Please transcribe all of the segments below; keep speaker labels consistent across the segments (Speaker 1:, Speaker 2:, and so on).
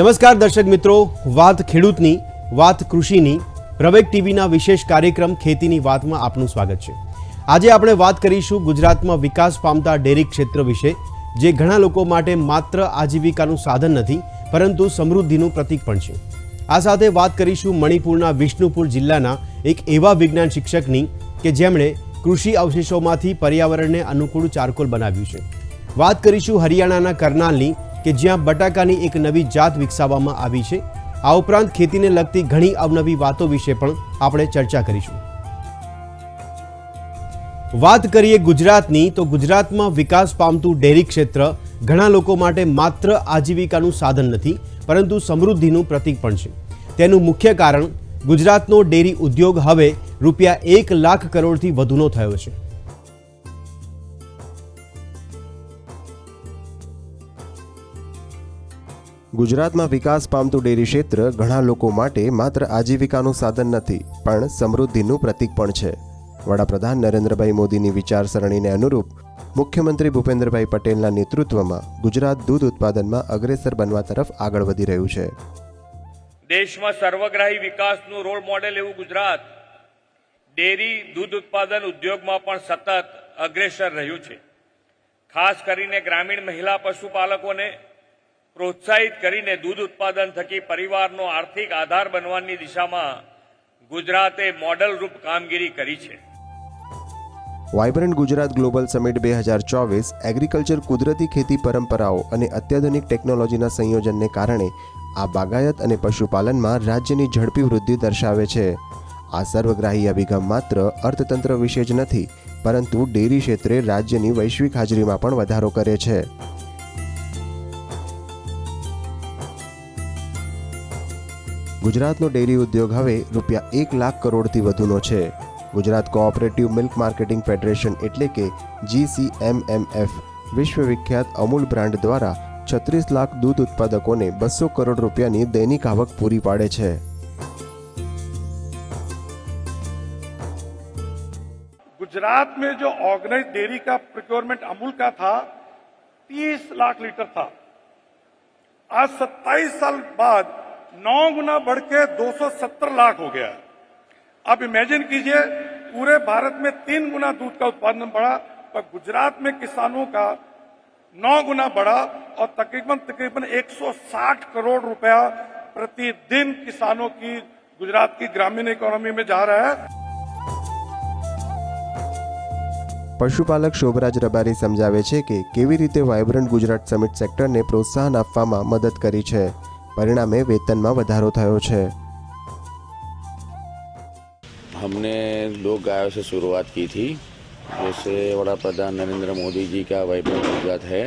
Speaker 1: નમસ્કાર દર્શક મિત્રો, વાત ખેડૂતની, વાત કૃષિની, પ્રવેગ ટીવીના વિશેષ કાર્યક્રમ ખેતીની વાતમાં આપનું સ્વાગત છે. આજે આપણે વાત કરીશું ગુજરાતમાં વિકાસ પામતા ડેરી ક્ષેત્ર વિશે, જે ઘણા લોકો માટે માત્ર આજીવિકાનું સાધન નથી, પરંતુ સમૃદ્ધિનું પ્રતીક પણ છે. આ સાથે વાત કરીશું મણિપુરના વિષ્ણુપુર જિલ્લાના એક એવા વિજ્ઞાન શિક્ષકની કે જેમણે કૃષિ અવશેષોમાંથી પર્યાવરણને અનુકૂળ ચારકોલ બનાવ્યું છે. વાત કરીશું હરિયાણાના કરનાલની કે જ્યાં બટાકાની એક નવી જાત વિકસાવવામાં આવી છે. આ ઉપરાંત ખેતીને લગતી ઘણી અવનવી વાતો વિશે પણ આપણે ચર્ચા કરીશું. વાત કરીએ ગુજરાતની, તો ગુજરાતમાં વિકાસ પામતું ડેરી ક્ષેત્ર ઘણા લોકો માટે માત્ર આજીવિકાનું સાધન નથી, પરંતુ સમૃદ્ધિનું પ્રતીક પણ છે. તેનું મુખ્ય કારણ ગુજરાતનો ડેરી ઉદ્યોગ હવે રૂપિયા એક લાખ કરોડથી વધુનો થયો છે.
Speaker 2: ગુજરાતમાં વિકાસ પામતું ડેરી ક્ષેત્ર ઘણા લોકો માટે માત્ર આજીવિકાનું સાધન નથી, પણ સમૃદ્ધિનું પ્રતીક પણ છે. વડાપ્રધાન નરેન્દ્રભાઈ મોદીની વિચારસરણીને અનુરૂપ મુખ્યમંત્રી ભૂપેન્દ્રભાઈ પટેલના નેતૃત્વમાં ગુજરાત દૂધ ઉત્પાદનમાં અગ્રેસર બનવા તરફ આગળ વધી રહ્યું છે.
Speaker 3: દેશમાં સર્વગ્રાહી વિકાસનું રોલ મોડેલ એવું ગુજરાત. ડેરી, દૂધ ઉત્પાદન ઉદ્યોગમાં પણ સતત અગ્રેસર રહ્યું છે. ખાસ કરીને ગ્રામીણ મહિલા પશુપાલકોને પ્રોત્સાહિત કરીને દૂધ ઉત્પાદન થકી પરિવારનો આર્થિક આધાર બનવાની દિશામાં ગુજરાતે મોડલ રૂપ કામગીરી કરી છે.
Speaker 2: વાઇબ્રન્ટ ગુજરાત ગ્લોબલ સમિટ બે હજાર ચોવીસ એગ્રીકલ્ચર કુદરતી ખેતી પરંપરાઓ અને અત્યાધુનિક ટેકનોલોજીના સંયોજનને કારણે આ બાગાયત અને પશુપાલનમાં રાજ્યની ઝડપી વૃદ્ધિ દર્શાવે છે. આ સર્વગ્રાહી અભિગમ માત્ર અર્થતંત્ર વિશે જ નથી, પરંતુ ડેરી ક્ષેત્રે રાજ્યની વૈશ્વિક હાજરીમાં પણ વધારો કરે છે. ગુજરાતનો ડેરી ઉદ્યોગ હવે રૂપિયા એક લાખ કરોડથી વધુનો છે Gujarat cooperative milk marketing federation એટલે કે જીસીએમએમએફ વિશ્વવિખ્યાત અમૂલ બ્રાન્ડ દ્વારા છત્રીસ લાખ દૂધ ઉત્પાદકોને બસો કરોડ રૂપિયાની દૈનિક આવક પૂરી પાડે છે
Speaker 4: गुजरात में जो ऑर्गेनाइज डेयरी का प्रोक्योरमेंट अमूल का था 30 लाख लीटर था आज 27 साल बाद नौ गुना बढ़ के 270 लाख हो गया है अब इमेजिन कीजिए पूरे भारत में तीन गुना दूध का उत्पादन बढ़ा पर गुजरात में किसानों का नौ गुना बढ़ा और तकरीबन तकरीबन 160 करोड़ रुपया प्रतिदिन किसानों की गुजरात की ग्रामीण इकोनॉमी में जा रहा है
Speaker 2: પશુપાલક શોભરાજ રબારી સમજાવે છે કે કેવી રીતે વાઇબ્રન્ટ ગુજરાત સમિટ સેક્ટરને પ્રોત્સાહન આપવામાં મદદ કરી છે પરિણામે વેતનમાં વધારો થયો છે
Speaker 5: हमने दो गायों से शुरुआत की थी जैसे वड़ा प्रधान नरेंद्र मोदी जी का वाइब्रेंट गुजरात है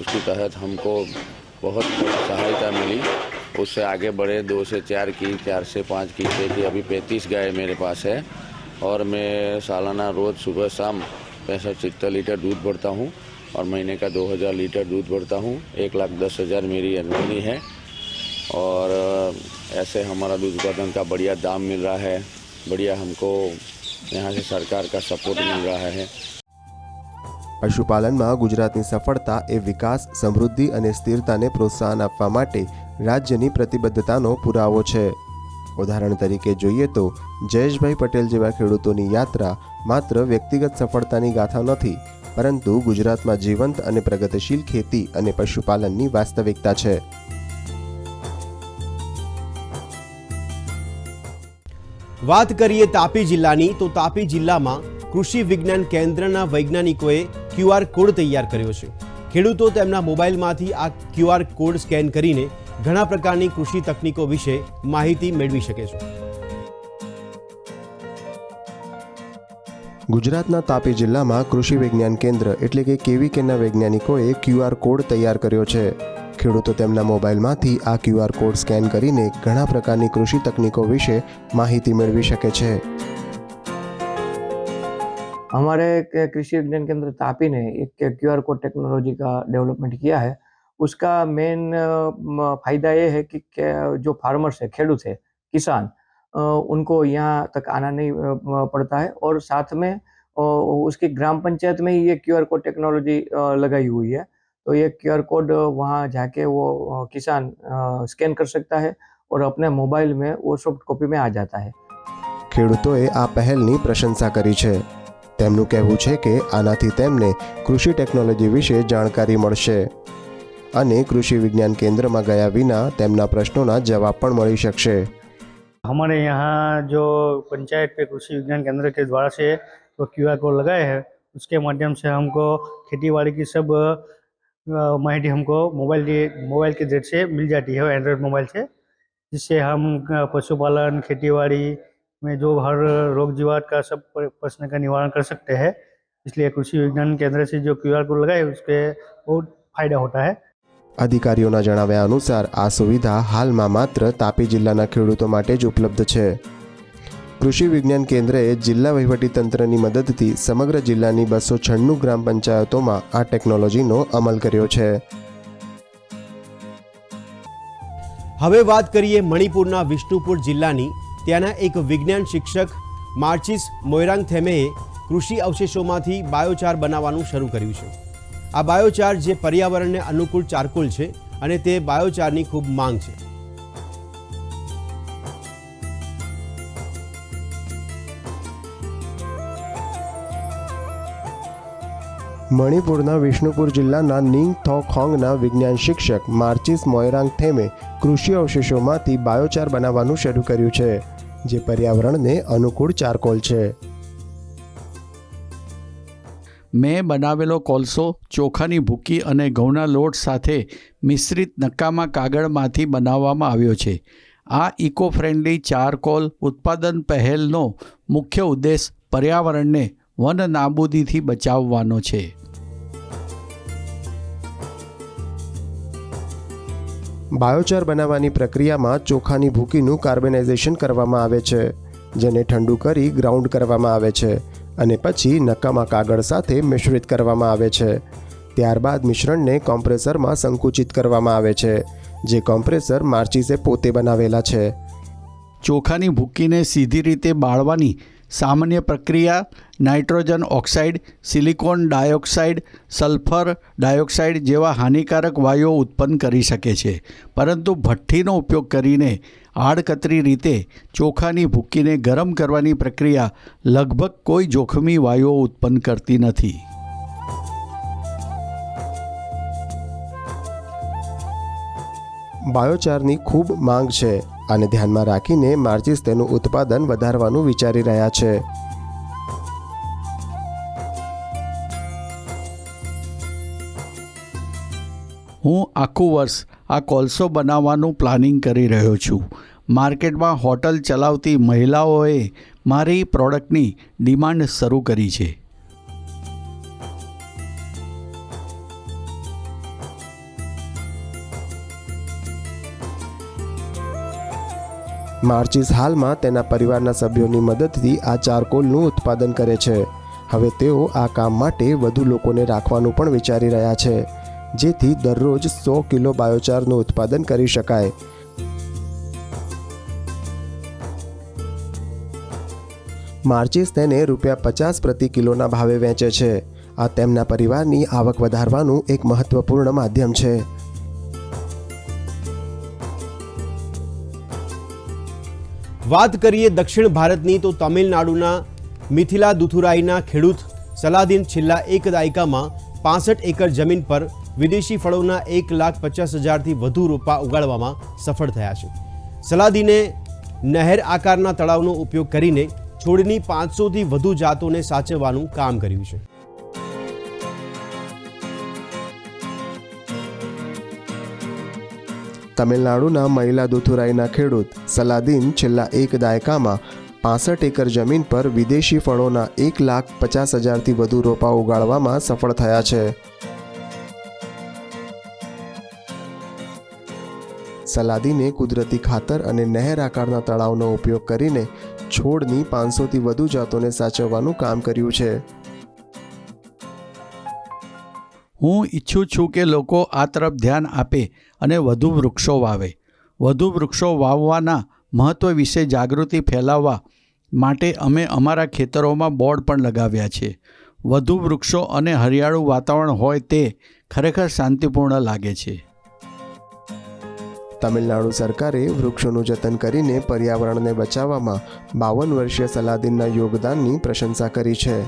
Speaker 5: उसके तहत हमको बहुत सहायता मिली उससे आगे बढ़े दो से चार की चार से पाँच की छः की अभी पैंतीस गाय मेरे पास है और मैं सालाना रोज़ सुबह शाम पैंसठ सत्तर लीटर दूध भरता हूँ और महीने का दो हज़ार लीटर दूध भरता हूँ एक लाख दस हज़ार मेरी आमदनी है और अ, ऐसे हमारा दूध उत्पादन का बढ़िया दाम मिल रहा है बढ़िया हमको यहाँ से सरकार का सपोर्ट मिल रहा है
Speaker 2: પશુપાલનમાં ગુજરાતની સફળતા એ વિકાસ સમૃદ્ધિ અને સ્થિરતાને પ્રોત્સાહન આપવા માટે રાજ્યની પ્રતિબદ્ધતાનો પુરાવો છે ઉદાહરણ તરીકે જોઈએ તો જયેશભાઈ પટેલ જેવા ખેડૂતોની યાત્રા માત્ર વ્યક્તિગત સફળતાની ગાથા નથી પરંતુ ગુજરાતમાં જીવંત અને પ્રગતિશીલ ખેતી અને પશુપાલનની વાસ્તવિકતા છે
Speaker 1: વાત કરીએ તાપી જિલ્લાની, તો તાપી જિલ્લામાં કૃષિ વિજ્ઞાન કેન્દ્રના વૈજ્ઞાનિકોએ ક્યુઆર કોડ તૈયાર કર્યો છે. ખેડૂતો તેમના મોબાઈલમાંથી આ ક્યુઆર કોડ સ્કેન કરીને ઘણા પ્રકારની કૃષિ તકનીકો વિશે માહિતી મેળવી શકે છે.
Speaker 2: ગુજરાતના તાપી જિલ્લામાં કૃષિ વિજ્ઞાન કેન્દ્ર એટલે કે કેવીકેના વૈજ્ઞાનિકોએ ક્યુઆર કોડ તૈયાર કર્યો છે. ખેડૂતો તેમના મોબાઈલમાંથી આ ક્યુઆર કોડ સ્કેન કરીને ઘણા પ્રકારની કૃષિ તકનીકો વિશે માહિતી મેળવી શકે છે
Speaker 6: हमारे क- कृषि विज्ञान केंद्र तापी ने एक क्यू आर कोड टेक्नोलॉजी का डेवलपमेंट किया है उसका मेन फायदा ये है कि क्या- जो फार्मर्स है खेडूत है किसान अ, उनको यहाँ तक आना नहीं अ, पड़ता है और साथ में अ, उसकी ग्राम पंचायत में ही ये क्यू आर कोड टेक्नोलॉजी लगाई हुई है तो ये क्यूआर कोड वहाँ जाके वो अ, किसान स्कैन कर सकता है और अपने मोबाइल में वो सॉफ्ट कॉपी में आ जाता है
Speaker 2: ખેડૂતોએ આ પહેલની પ્રશંસા કરી છે તેમનું કહેવું છે કે આનાથી તેમને કૃષિ ટેકનોલોજી વિશે જાણકારી મળશે અને કૃષિ વિજ્ઞાન કેન્દ્રમાં ગયા વિના તેમના પ્રશ્નોના જવાબ પણ મળી શકશે
Speaker 7: हमारे यहाँ जो पंचायत पे कृषि विज्ञान केंद्र के द्वारा से वो क्यू आर कोड लगाए हैं उसके माध्यम से हमको खेती बाड़ी की सब अ, माहिती हमको मोबाइल के मोबाइल के जरिए से मिल जाती है एंड्रॉयड मोबाइल से जिससे हम अ, पशुपालन खेती बाड़ी में जो हर रोग जीवात का सब प- प्रश्न का निवारण कर सकते हैं इसलिए कृषि विज्ञान केंद्र से जो क्यू आर कोड लगाए उसके बहुत फायदा होता है
Speaker 2: અધિકારીઓના જણાવ્યા અનુસાર આ સુવિધા હાલમાં માત્ર તાપી જિલ્લાના ખેડૂતો માટે જ ઉપલબ્ધ છે કૃષિ વિજ્ઞાન કેન્દ્રએ જિલ્લા વહીવટીતંત્રની મદદથી સમગ્ર જિલ્લાની બસો છન્નું ગ્રામ પંચાયતોમાં આ ટેકનોલોજીનો અમલ કર્યો છે.
Speaker 1: હવે વાત કરીએ મણિપુરના વિષ્ણુપુર જિલ્લાની. ત્યાંના એક વિજ્ઞાન શિક્ષક માર્ચિસ મોયરાંગ થેમેએ કૃષિ અવશેષોમાંથી બાયોચાર બનાવવાનું શરૂ કર્યું છે. આ બાયોચાર જે પર્યાવરણને અનુકૂળ ચારકોલ છે અને તે બાયોચારની ખૂબ માંગ છે.
Speaker 2: મણિપુરના વિષ્ણુપુર જિલ્લાના નિંગ થોખોંગના વિજ્ઞાન શિક્ષક માર્ચિસ મોયરાંગ થેમે કૃષિ અવશેષોમાંથી બાયોચાર બનાવવાનું શરૂ કર્યું છે, જે પર્યાવરણને અનુકૂળ ચારકોલ છે.
Speaker 8: મેં બનાવેલો કોલસો, ચોખાની ભૂકી અને ઘઉંના લોટ સાથે મિશ્રિત નક્કામાં કાગળમાંથી બનાવવામાં આવ્યો છે. આ ઇકો ફ્રેન્ડલી ચારકોલ ઉત્પાદન પહેલનો મુખ્ય ઉદ્દેશ પર્યાવરણને વન નાબૂદીથી બચાવવાનો છે.
Speaker 2: બાયોચાર બનાવવાની પ્રક્રિયામાં ચોખાની ભૂકીનું કાર્બનાઇઝેશન કરવામાં આવે છે જેને ઠંડુ કરી ગ્રાઉન્ડ કરવામાં આવે છે અને પછી નકામા કાગળ સાથે મિશ્રિત કરવામાં આવે છે. ત્યારબાદ મિશ્રણને કોમ્પ્રેસરમાં સંકુચિત કરવામાં આવે છે જે કોમ્પ્રેસર માર્ચિસે પોતે બનાવેલા છે.
Speaker 8: ચોખાની ભૂકીને સીધી રીતે બાળવાની સામાન્ય પ્રક્રિયા nitrogen oxide, silicon dioxide, sulphur dioxide જેવા હાનિકારક વાયુઓ ઉત્પન્ન કરી શકે છે. પરંતુ ભઠ્ઠીનો ઉપયોગ કરીને આડકતરી રીતે ચોખાની ભૂકીને ગરમ કરવાની પ્રક્રિયા લગભગ કોઈ જોખમી વાયુઓ ઉત્પન્ન કરતી નથી.
Speaker 2: બાયોચારની ખૂબ માંગ છે અને ધ્યાનમાં રાખીને માર્ચિસ તેનું ઉત્પાદન વધારવાનું વિચારી રહ્યા છે.
Speaker 8: હું આખું વર્ષ આ કોલસો બનાવવાનું પ્લાનિંગ કરી રહ્યો છું. માર્કેટમાં હોટલ ચલાવતી મહિલાઓએ મારી પ્રોડક્ટની ડિમાન્ડ શરૂ કરી છે.
Speaker 2: માર્ચિસ હાલમાં તેના પરિવારના સભ્યોની મદદથી આ ચારકોલનું ઉત્પાદન કરે છે. હવે તેઓ આ કામ માટે વધુ લોકોને રાખવાનું પણ વિચારી રહ્યા છે. જેથી દરરોજ સો કિલો બાયોચારનું ઉત્પાદન કરી શકાય. માર્ચિસ તેને રૂપિયા પચાસ પ્રતિ કિલોના ભાવે વેચે છે. આ તેમના પરિવારની આવક વધારવાનું એક મહત્વપૂર્ણ માધ્યમ છે.
Speaker 1: વાત કરીએ દક્ષિણ ભારતની તો તમિલનાડુના મિથિલા દુથુરાઈના ખેડૂત સલાદીન છેલ્લા એક દાયકામાં પાસઠ એકર જમીન પર વિદેશી ફળોના એક લાખ પચાસ હજારથી વધુ રોપા ઉગાડવામાં સફળ થયા છે. સલાદીને નહેર આકારના તળાવનો ઉપયોગ કરીને છોડની પાંચસોથી વધુ જાતોને સાચવવાનું કામ કર્યું છે.
Speaker 2: તમિલનાડુના મહિલા દુથુરાઈના ખેડૂત સલાદીન છેલ્લા એક દાયકામાં પાસઠ એકર જમીન પર વિદેશી ફળોના એક લાખ પચાસ હજારથી વધુ રોપા ઉગાડવામાં સફળ થયા છે. સલાદીને કુદરતી ખાતર અને નહેર આકારના તળાવનો ઉપયોગ કરીને છોડની પાંચસોથી વધુ જાતોને સાચવવાનું કામ કર્યું છે.
Speaker 8: હું ઈચ્છું છું કે લોકો આ તરફ ધ્યાન આપે અને વધુ વૃક્ષો વાવે. વધુ વૃક્ષો વાવવાના મહત્ત્વ વિશે જાગૃતિ ફેલાવવા માટે અમે અમારા ખેતરોમાં બોર્ડ પણ લગાવ્યા છે. વધુ વૃક્ષો અને હરિયાળું વાતાવરણ હોય તે ખરેખર શાંતિપૂર્ણ લાગે છે.
Speaker 2: તમિલનાડુ સરકારે વૃક્ષોનું જતન કરીને પર્યાવરણને બચાવવામાં બાવન વર્ષીય સલાદીનના યોગદાનની પ્રશંસા કરી છે.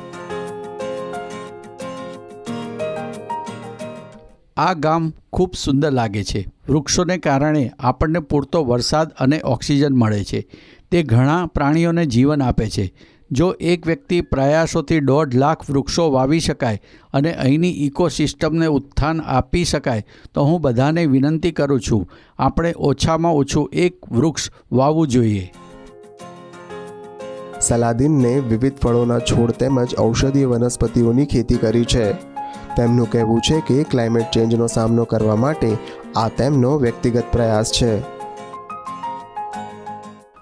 Speaker 8: આ ગામ ખૂબ સુંદર લાગે છે. વૃક્ષોને કારણે આપણને પૂરતો વરસાદ અને ઓક્સિજન મળે છે. તે ઘણા પ્રાણીઓને જીવન આપે છે. જો એક વ્યક્તિ પ્રયાસોથી દોઢ લાખ વૃક્ષો વાવી શકાય અને અહીંની ઇકોસિસ્ટમને ઉત્થાન આપી શકાય, તો હું બધાને વિનંતી કરું છું, આપણે ઓછામાં ઓછું એક વૃક્ષ વાવવું જોઈએ.
Speaker 2: સલાદીનને વિવિધ ફળોના છોડ તેમજ ઔષધીય વનસ્પતિઓની ખેતી કરી છે. તેમનું કહેવું છે કે ક્લાઇમેટ ચેન્જનો સામનો કરવા માટે આ તેમનો વ્યક્તિગત પ્રયાસ છે.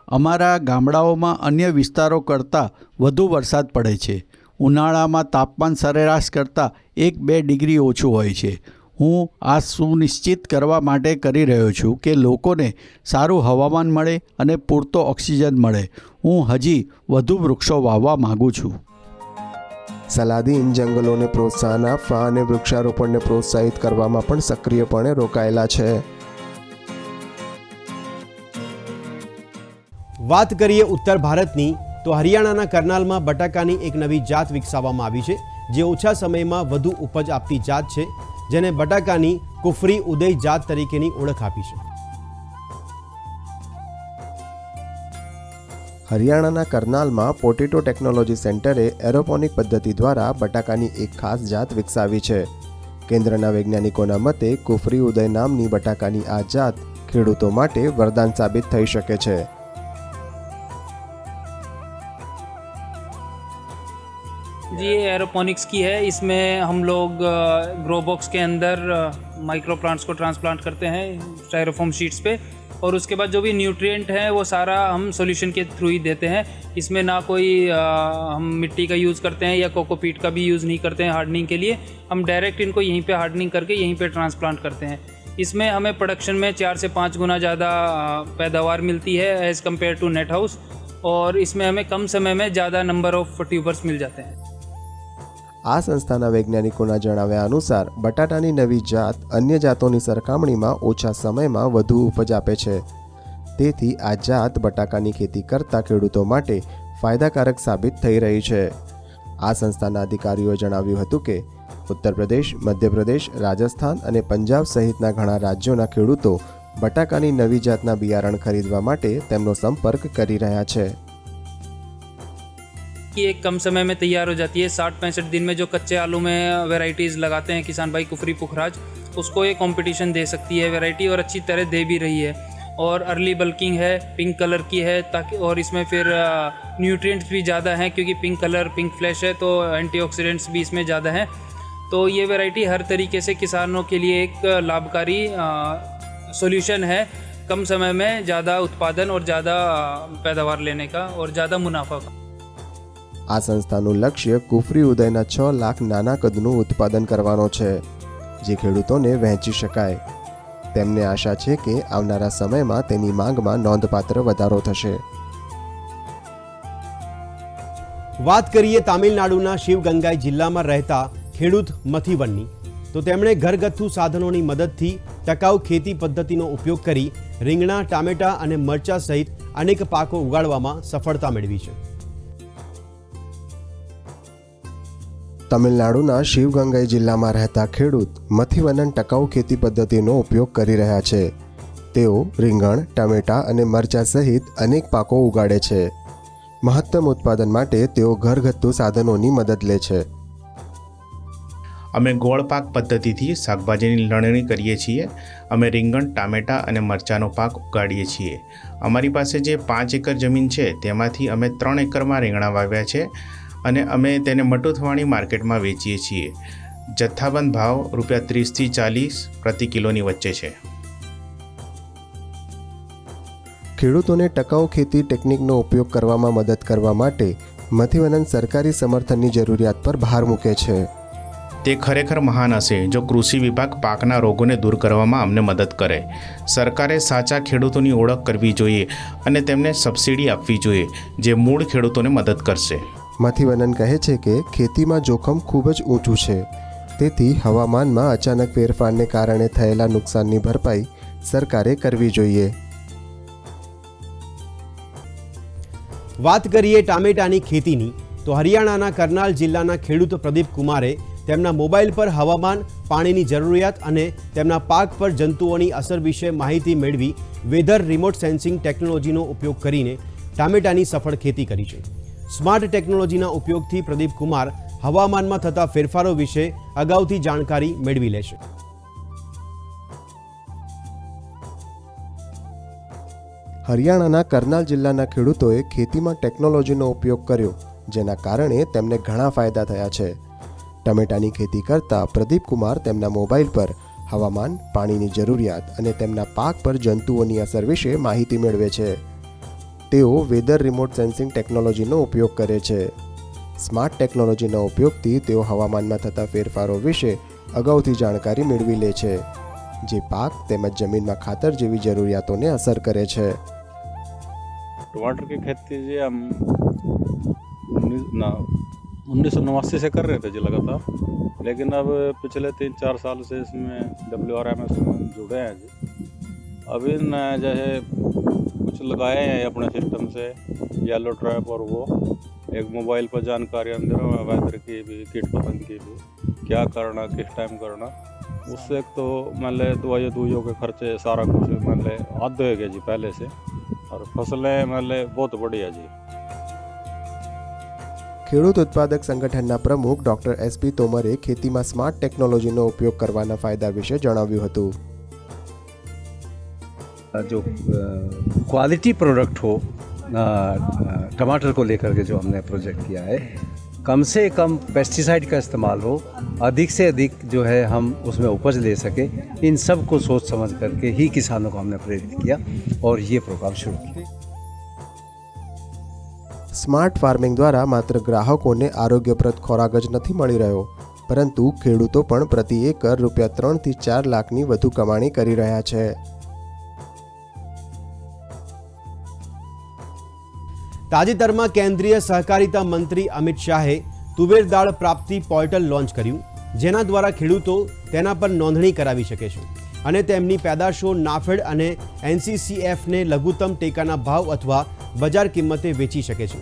Speaker 8: અમારા ગામડાઓમાં અન્ય વિસ્તારો કરતાં વધુ વરસાદ પડે છે. ઉનાળામાં તાપમાન સરેરાશ કરતાં એક બે ડિગ્રી ઓછું હોય છે. હું આ સુનિશ્ચિત કરવા માટે કરી રહ્યો છું કે લોકોને સારું હવામાન મળે અને પૂરતો ઓક્સિજન મળે. હું હજી વધુ વૃક્ષો વાવવા માગું છું.
Speaker 2: સલાદીન જંગલોને પ્રોત્સાહન આપવા અને વૃક્ષારોપણને પ્રોત્સાહિત કરવામાં પણ સક્રિયપણે રોકાયેલા છે.
Speaker 1: વાત કરીએ ઉત્તર ભારતની, તો હરિયાણાના કરનાલમાં બટાકાની એક નવી જાત વિકસાવવામાં આવી છે, જે ઓછા સમયમાં વધુ ઉપજ આપતી જાત છે, જેને બટાકાની કુફરી ઉદય જાત તરીકેની ઓળખ આપી છે.
Speaker 2: હરિયાણાના કરનાલમાં પોટેટો ટેકનોલોજી સેન્ટરે એરોપોનિક પદ્ધતિ દ્વારા બટાકાની એક ખાસ જાત વિકસાવી છે. કેન્દ્રના વૈજ્ઞાનિકોના મતે કુફરી ઉદય નામની બટાકાની આ જાત ખેડૂતો માટે વરદાન સાબિત થઈ શકે છે.
Speaker 9: जी ये एरोपोनिक्स की है। इसमें हम लोग ग्रो बॉक्स के अंदर माइक्रो प्लांट्स को ट्रांसप्लांट करते हैं स्टायरोफोम शीट्स पे। और उसके बाद जो भी न्यूट्रिएंट है वो सारा हम सॉल्यूशन के थ्रू ही देते हैं। इसमें ना कोई अ, हम मिट्टी का यूज़ करते हैं या कोकोपीट का भी यूज़ नहीं करते हैं हार्डनिंग के लिए। हम डायरेक्ट इनको यहीं पे हार्डनिंग करके यहीं पे ट्रांसप्लांट करते हैं। इसमें हमें प्रोडक्शन में चार से पाँच गुना ज़्यादा पैदावार मिलती है as compare to net house और इसमें हमें कम समय में ज़्यादा नंबर ऑफ़ ट्यूबर्स मिल जाते हैं।
Speaker 2: આ સંસ્થાના વૈજ્ઞાનિકોના જણાવ્યા અનુસાર, બટાટાની નવી જાત અન્ય જાતોની સરખામણીમાં ઓછા સમયમાં વધુ ઉપજ આપે છે. તેથી આ જાત બટાકાની ખેતી કરતા ખેડૂતો માટે ફાયદાકારક સાબિત થઈ રહી છે. આ સંસ્થાના અધિકારીઓએ જણાવ્યું હતું કે, ઉત્તર પ્રદેશ મધ્યપ્રદેશ રાજસ્થાન અને પંજાબ સહિતના ઘણા રાજ્યોના ખેડૂતો બટાકાની નવી જાતના બિયારણ ખરીદવા માટે તેમનો સંપર્ક કરી રહ્યા છે.
Speaker 9: कि एक कम समय में तैयार हो जाती है। साठ पैंसठ दिन में जो कच्चे आलू में वेराइटीज़ लगाते हैं किसान भाई कुफरी पुखराज, उसको ये कंपटीशन दे सकती है। वैरायटी और अच्छी तरह दे भी रही है। और अर्ली बल्किंग है पिंक कलर की है, ताकि और इसमें फिर न्यूट्रिएंट्स भी ज़्यादा हैं, क्योंकि पिंक कलर पिंक फ्लैश है तो एंटीऑक्सीडेंट्स भी इसमें ज़्यादा हैं। तो ये वैरायटी हर तरीके से किसानों के लिए एक लाभकारी सॉल्यूशन है कम समय में ज़्यादा उत्पादन और ज़्यादा पैदावार लेने का और ज़्यादा मुनाफा का।
Speaker 2: આ સંસ્થાનું લક્ષ્ય કુફરી ઉદયના છ લાખ નાના કદનું ઉત્પાદન કરવાનો છે, જે ખેડૂતોને વહેંચી શકાય. તેમને આશા છે કે આવનારા સમયમાં તેની માંગમાં નોંધપાત્ર વધારો થશે.
Speaker 1: વાત કરીએ તામિલનાડુના શિવગંગાઈ જિલ્લામાં રહેતા ખેડૂત મથીવનની. તો તેમણે ઘરગથ્થુ સાધનોની મદદથી ટકાઉ ખેતી પદ્ધતિનો ઉપયોગ કરી રીંગણા, ટામેટા અને મરચા સહિત અનેક પાકો ઉગાડવામાં સફળતા મેળવી છે.
Speaker 2: તમિલનાડુના શિવગંગાઈ જિલ્લામાં રહેતા ખેડૂત મથિવનન ટકાઉ ખેતી પદ્ધતિનો ઉપયોગ કરી રહ્યા છે. તેઓ રીંગણ, ટમેટા અને મરચા સહિત અનેક પાકો ઉગાડે છે. મહત્તમ ઉત્પાદન માટે તેઓ ઘરગથ્થુ સાધનોની મદદ લે છે.
Speaker 10: અમે ગોળ પાક પદ્ધતિથી શાકભાજીની લણણી કરીએ છીએ. અમે રીંગણ, ટામેટાં અને મરચાંનો પાક ઉગાડીએ છીએ. અમારી પાસે જે પાંચ એકર જમીન છે, તેમાંથી અમે ત્રણ એકરમાં રીંગણા વાવ્યા છે. અને અમે તેને મટુથવાણી માર્કેટમાં વેચીએ છીએ. જથ્થાબંધ ભાવ રૂપિયા ત્રીસથી ચાલીસ પ્રતિ કિલોની વચ્ચે છે.
Speaker 2: ખેડૂતોને ટકાઉ ખેતી ટેકનિકનો ઉપયોગ કરવામાં મદદ કરવા માટે મથિવનન સરકારી સમર્થનની જરૂરિયાત પર ભાર મૂકે છે.
Speaker 10: તે ખરેખર મહાન હશે જો કૃષિ વિભાગ પાકના રોગોને દૂર કરવામાં અમને મદદ કરે. સરકારે સાચા ખેડૂતોની ઓળખ કરવી જોઈએ અને તેમને સબસિડી આપવી જોઈએ જે મૂળ ખેડૂતોને મદદ કરશે.
Speaker 2: મથીવનન કહે છે કે ખેતીમાં જોખમ ખૂબ જ ઊંચું છે. તેથી હવામાનમાં અચાનક ફેરફારને કારણે થયેલા નુકસાનની ભરપાઈ સરકારે કરવી જોઈએ.
Speaker 1: વાત કરીએ ટામેટાની ખેતીની, તો હરિયાણાના કરનાલ જિલ્લાના ખેડૂત પ્રદીપ કુમારે તેમના મોબાઈલ પર હવામાન, પાણીની જરૂરિયાત અને તેમના પાક પર જંતુઓની અસર વિશે માહિતી મેળવી વેધર રિમોટ સેન્સિંગ ટેકનોલોજીનો ઉપયોગ કરીને ટામેટાની સફળ ખેતી કરી છે. સ્માર્ટ ટેકનોલોજીના ઉપયોગથી પ્રદીપ કુમાર હવામાનમાં થતા ફેરફારો વિશે અગાઉથી જાણકારી મેળવી લેશે.
Speaker 2: હરિયાણાના કરનાલ જિલ્લાના ખેડૂતોએ ખેતીમાં ટેકનોલોજીનો ઉપયોગ કર્યો, જેના કારણે તેમને ઘણા ફાયદા થયા છે. ટમેટાની ખેતી કરતા પ્રદીપ કુમાર તેમના મોબાઈલ પર હવામાન, પાણીની જરૂરિયાત અને તેમના પાક પર જંતુઓની અસર વિશે માહિતી મેળવે છે. તેઓ વેધર રિમોટ સેન્સિંગ ટેકનોલોજીનો ઉપયોગ કરે છે સ્માર્ટ ટેકનોલોજીના ઉપયોગથી તેઓ હવામાનમાં થતા ફેરફારો વિશે અગાઉથી જાણકારી મેળવી લે છે જે પાક તેમજ જમીનમાં ખાતર જેવી જરૂરિયાતોને અસર કરે છે
Speaker 11: टमाटर की खेती जी हम उन्नीस ना उन्नीस सौ नवासी से कर रहे थे जी लगातार लेकिन अब पिछले तीन चार साल से इसमें डब्ल्यू आर एम एस में जुड़े हैं जी अभी न जैसे कुछ लगाए हैं अपने सिस्टम से येलो ट्रैप और वो एक मोबाइल पर जानकारी अंदर वेदर की भी कीट पतंग की भी क्या करना किस टाइम करना उससे एक तो मान ले दवाइयों दुइयों के खर्चे सारा कुछ मान ले आधे हो गए जी पहले से और फसलें मान ले बहुत बढ़िया जी
Speaker 2: ખેડૂત ઉત્પાદક સંગઠનના પ્રમુખ ડોક્ટર એસપી તોમરે ખેતીમાં સ્માર્ટ ટેકનોલોજીનો ઉપયોગ કરવાના ફાયદા વિશે જણાવ્યું હતું
Speaker 12: जो क्वालिटी प्रोडक्ट हो अ, टमाटर को लेकर के जो हमने प्रोजेक्ट किया है कम से कम पेस्टिसाइड का इस्तेमाल हो अधिक से अधिक जो है हम उसमें उपज ले सके इन सब को सोच समझ करके ही किसानों को हमने प्रेरित किया और ये प्रोग्राम शुरू किया
Speaker 2: સ્માર્ટ ફાર્મિંગ દ્વારા માત્ર ગ્રાહકોને આરોગ્યપ્રદ ખોરાક જ નથી મળી રહ્યો પરંતુ ખેડૂતો પણ પ્રતિ એકર રૂપિયા ત્રણથી ચાર લાખની વધુ કમાણી કરી રહ્યા છે
Speaker 1: તાજેતરમાં કેન્દ્રીય સહકારિતા મંત્રી અમિત શાહે તુવેર દાળ પ્રાપ્તિ પોર્ટલ લોન્ચ કર્યું, જેના દ્વારા ખેડૂતો તેના પર નોંધણી કરાવી શકે છે અને તેમની પેદાશો નાફેડ અને એનસીસીએફને લઘુત્તમ ટેકાના ભાવ અથવા બજાર કિંમતે વેચી શકે છે.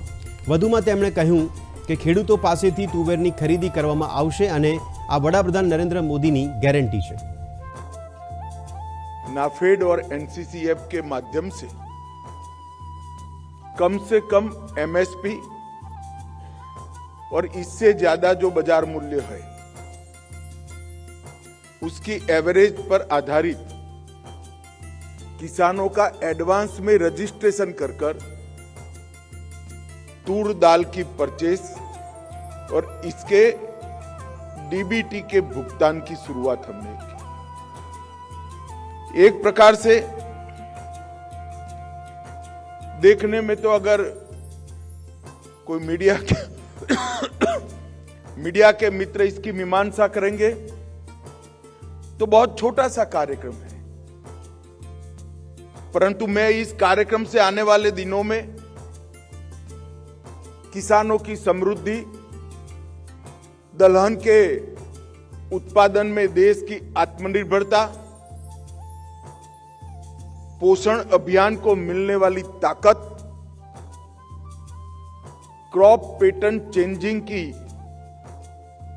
Speaker 1: વધુમાં તેમણે કહ્યું કે ખેડૂતો પાસેથી તુવેરની ખરીદી કરવામાં આવશે અને આ વડાપ્રધાન નરેન્દ્ર મોદીની ગેરંટી છે.
Speaker 13: નાફેડ ઓર એનસીસીએફ કે માધ્યમ સે कम से कम एमएसपी और इससे ज़्यादा जो बाज़ार मूल्य है, उसकी एवरेज पर आधारित किसानों का एडवांस में रजिस्ट्रेशन कर कर तूर दाल की परचेस और इसके डीबीटी के भुगतान की शुरुआत हमने की। एक प्रकार से देखने में तो अगर कोई मीडिया के मीडिया के मित्र इसकी मीमांसा करेंगे तो बहुत छोटा सा कार्यक्रम है। परंतु मैं इस कार्यक्रम से आने वाले दिनों में किसानों की समृद्धि, दलहन के उत्पादन में देश की आत्मनिर्भरता पोषण अभियान को मिलने वाली ताकत, क्रॉप पैटर्न चेंजिंग की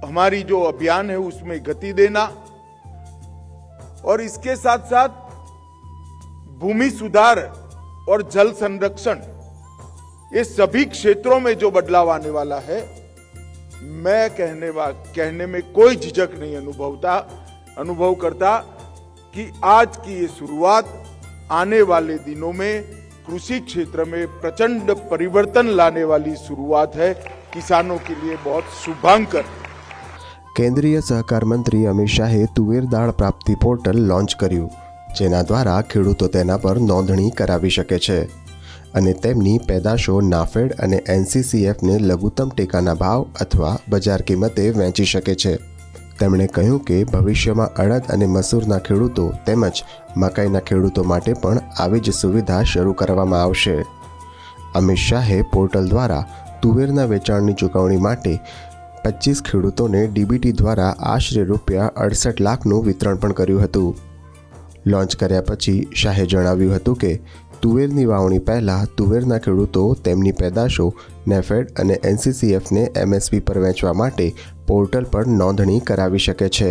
Speaker 13: हमारी जो अभियान है उसमें गति देना और इसके साथ साथ भूमि सुधार और जल संरक्षण, ये सभी क्षेत्रों में जो बदलाव आने वाला है, मैं कहने वा, कहने में कोई झिझक नहीं अनुभवता, अनुभव करता कि आज की ये शुरुआत आने वाले दिनों में कृषि क्षेत्र में प्रचंड परिवर्तन लाने वाली शुरुआत है किसानों के लिए बहुत शुभांकर
Speaker 2: કેન્દ્રીય સહકાર મંત્રી અમિત શાહે તુવેર દાળ પ્રાપ્તિ પોર્ટલ લોન્ચ કર્યું જેના દ્વારા ખેડૂતો તેના પર નોંધણી કરાવી શકે છે અને તેમની પેદાશો નાફેડ અને એનસીસીએફને લઘુત્તમ ટેકાના ભાવ અથવા બજાર કિંમતે વેચી શકે છે તેમણે કહ્યું કે ભવિષ્યમાં અડદ અને મસૂરના ખેડૂતો તેમજ મકાઈના ખેડૂતો માટે પણ આવી જ સુવિધા શરૂ કરવામાં આવશે. અમિત શાહે પોર્ટલ દ્વારા તુવેરના વેચાણની ચૂકવણી માટે પચીસ ખેડૂતોને ડીબીટી દ્વારા આશરે રૂપિયા અડસઠ લાખનું વિતરણ પણ કર્યું હતું. લોન્ચ કર્યા પછી શાહે જણાવ્યું હતું કે તુવેરની વાવણી પહેલાં તુવેરના ખેડૂતો તેમની પેદાશો, નેફેડ અને એનસીસીએફને એમએસપી પર વેચવા માટે પોર્ટલ પર નોંધણી કરાવી શકે છે.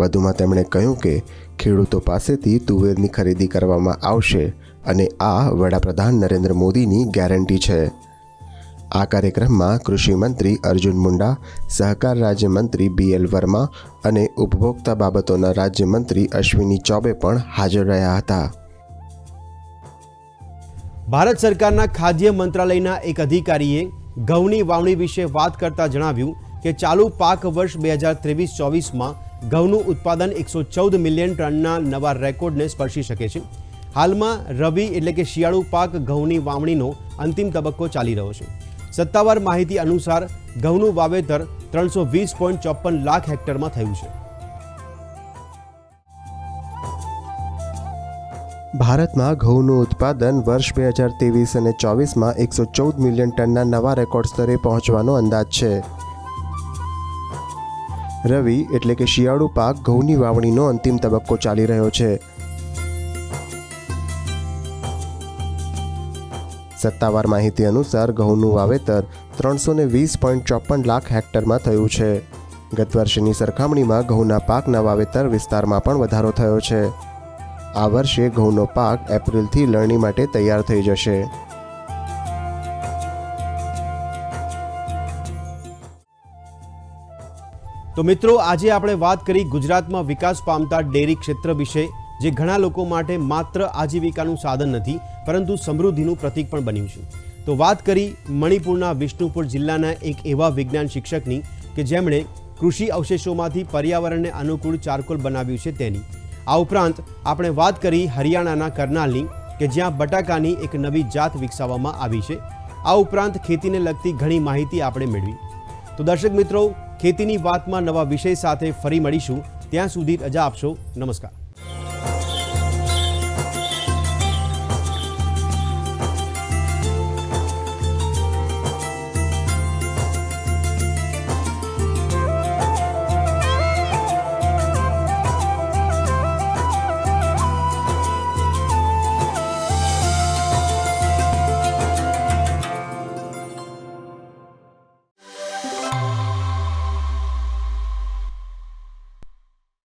Speaker 2: વધુમાં તેમણે કહ્યું કે ખેડૂતો પાસેથી તુવેરની ખરીદી કરવામાં આવશે અને આ વડાપ્રધાન નરેન્દ્ર મોદીની ગેરંટી છે. આ કાર્યક્રમમાં કૃષિમંત્રી અર્જુન મુંડા, સહકાર રાજ્યમંત્રી બી એલ વર્મા અને ઉપભોક્તા બાબતોના રાજ્યમંત્રી અશ્વિની ચૌબે પણ હાજર રહ્યા હતા.
Speaker 1: ભારત સરકારના ખાદ્ય મંત્રાલયના એક અધિકારીએ ઘઉંની વાવણી વિશે વાત કરતા જણાવ્યું કે ચાલુ પાક વર્ષ બે હજાર ત્રેવીસ, ચોવીસમાં ઘઉંનું ઉત્પાદન એકસો ચૌદ મિલિયન ટનના નવા રેકોર્ડને સ્પર્શી શકે છે. હાલમાં રવિ એટલે કે શિયાળુ પાક ઘઉંની વાવણીનો અંતિમ તબક્કો ચાલી રહ્યો છે. સત્તાવાર માહિતી અનુસાર ઘઉંનું વાવેતર ત્રણસો વીસ પોઈન્ટ ચોપન લાખ હેક્ટરમાં થયું છે.
Speaker 2: ભારતમાં ઘઉંનું ઉત્પાદન વર્ષ બે હજાર ત્રેવીસ અને ચોવીસમાં એકસો ચૌદ મિલિયન ટનના નવા રેકોર્ડ સ્તરે પહોંચવાનો અંદાજ છે. રવિ એટલે કે શિયાળુ પાક ઘઉંની વાવણીનો અંતિમ તબક્કો ચાલી રહ્યો છે. સત્તાવાર માહિતી અનુસાર ઘઉંનું વાવેતર ત્રણસો ને વીસ પોઈન્ટ ચોપન લાખ હેક્ટરમાં થયું છે. ગત વર્ષની સરખામણીમાં ઘઉંના પાકના વાવેતર વિસ્તારમાં પણ વધારો થયો છે. આ વર્ષે ઘઉંનો પાક એપ્રિલથી લણણી માટે તૈયાર થઈ જશે.
Speaker 1: તો મિત્રો, આજે આપણે વાત કરી ગુજરાતમાં વિકાસ પામતા ડેરી ક્ષેત્ર વિશે, જે ઘણા લોકો માટે માત્ર આજીવિકાનું સાધન નથી, પરંતુ સમૃદ્ધિનું પ્રતીક પણ બન્યું છે. તો વાત કરી મણિપુરના વિષ્ણુપુર જિલ્લાના એક એવા વિજ્ઞાન શિક્ષકની, કે જેમણે કૃષિ અવશેષોમાંથી પર્યાવરણને અનુકૂળ ચારકોલ બનાવ્યું છે તેની. આ ઉપરાંત, આપણે વાત કરી હરિયાણાના કરનાલની, કે જ્યાં બટાકાની એક નવી જાત વિકસાવવામાં આવી છે. આ ઉપરાંત ખેતીને લગતી ઘણી માહિતી આપણે મેળવી. તો દર્શક મિત્રો ખેતીની વાતમાં નવા વિષય સાથે ફરી મળીશું. ત્યાં સુધી રજા આપશો. નમસ્કાર.